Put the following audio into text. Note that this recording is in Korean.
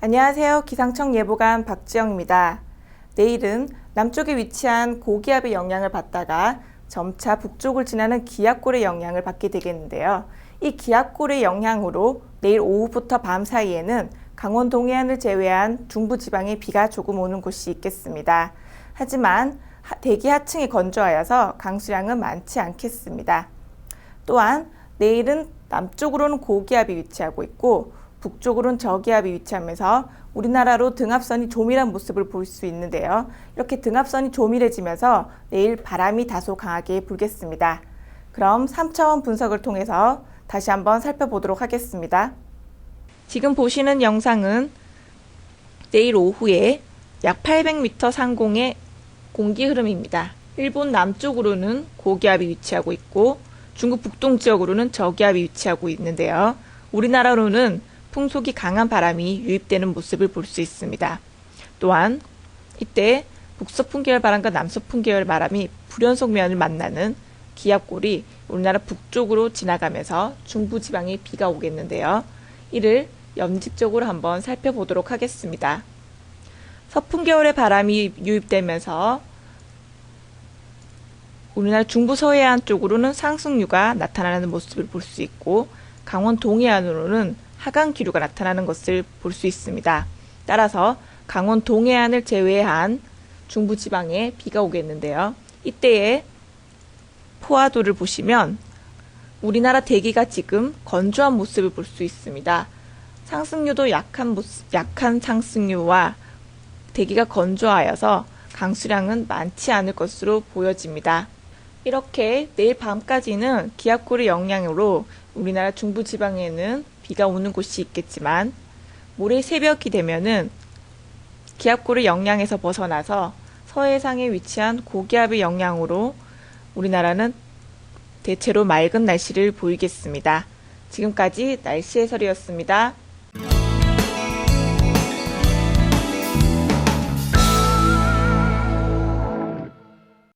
안녕하세요. 기상청 예보관 박지영입니다. 내일은 남쪽에 위치한 고기압의 영향을 받다가 점차 북쪽을 지나는 기압골의 영향을 받게 되겠는데요. 이 기압골의 영향으로 내일 오후부터 밤 사이에는 강원 동해안을 제외한 중부 지방에 비가 조금 오는 곳이 있겠습니다. 하지만 하- 대기 하층이 건조하여서 강수량은 많지 않겠습니다. 또한 내일은 남쪽으로는 고기압이 위치하고 있고 북쪽으로는 저기압이 위치하면서 우리나라로 등압선이 조밀한 모습을 볼 수 있는데요. 이렇게 등압선이 조밀해지면서 내일 바람이 다소 강하게 불겠습니다. 그럼 3차원 분석을 통해서 다시 한번 살펴보도록 하겠습니다. 지금 보시는 영상은 내일 오후에 약 800m 상공의 공기 흐름입니다. 일본 남쪽으로는 고기압이 위치하고 있고 중국 북동 지역으로는 저기압이 위치하고 있는데요. 우리나라로는 풍속이 강한 바람이 유입되는 모습을 볼 수 있습니다. 또한 이때 북서풍 계열 바람과 남서풍 계열 바람이 불연속 면을 만나는 기압골이 우리나라 북쪽으로 지나가면서 중부 지방에 비가 오겠는데요. 이를 염직적으로 한번 살펴보도록 하겠습니다. 서풍 계열의 바람이 유입되면서 우리나라 중부 서해안 쪽으로는 상승류가 나타나는 모습을 볼 수 있고 강원 동해안으로는 하강 기류가 나타나는 것을 볼 수 있습니다. 따라서 강원 동해안을 제외한 중부 지방에 비가 오겠는데요. 이때의 포화도를 보시면 우리나라 대기가 지금 건조한 모습을 볼 수 있습니다. 상승류도 약한 모습, 약한 상승류와 대기가 건조하여서 강수량은 많지 않을 것으로 보여집니다. 이렇게 내일 밤까지는 기압골의 영향으로 우리나라 중부 지방에는 비가 오는 곳이 있겠지만 모레 새벽이 되면은 기압골의 영향에서 벗어나서 서해상에 위치한 고기압의 영향으로 우리나라는 대체로 맑은 날씨를 보이겠습니다. 지금까지 날씨 해설이었습니다.